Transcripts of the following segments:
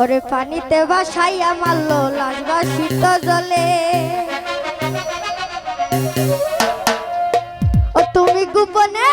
ওরে পানিতে বাসাইয়া মারলো লাশ বাসিত জলে। ও তুমি গোপনে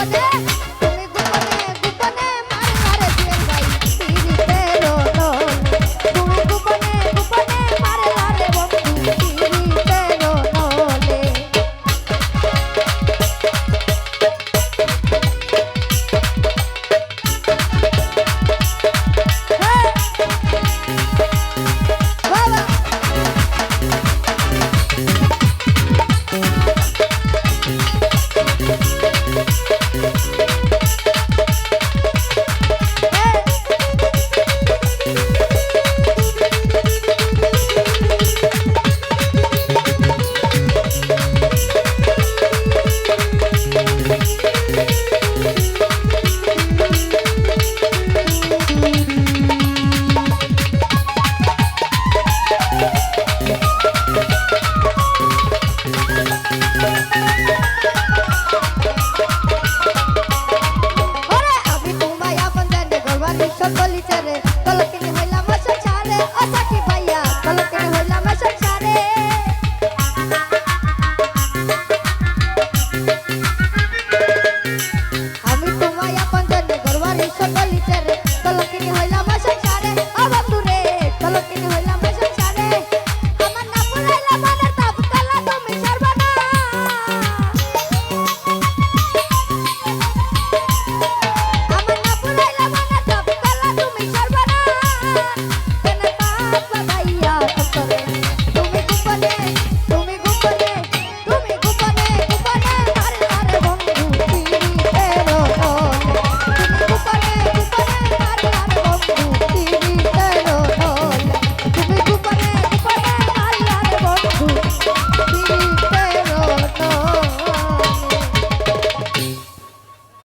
poder.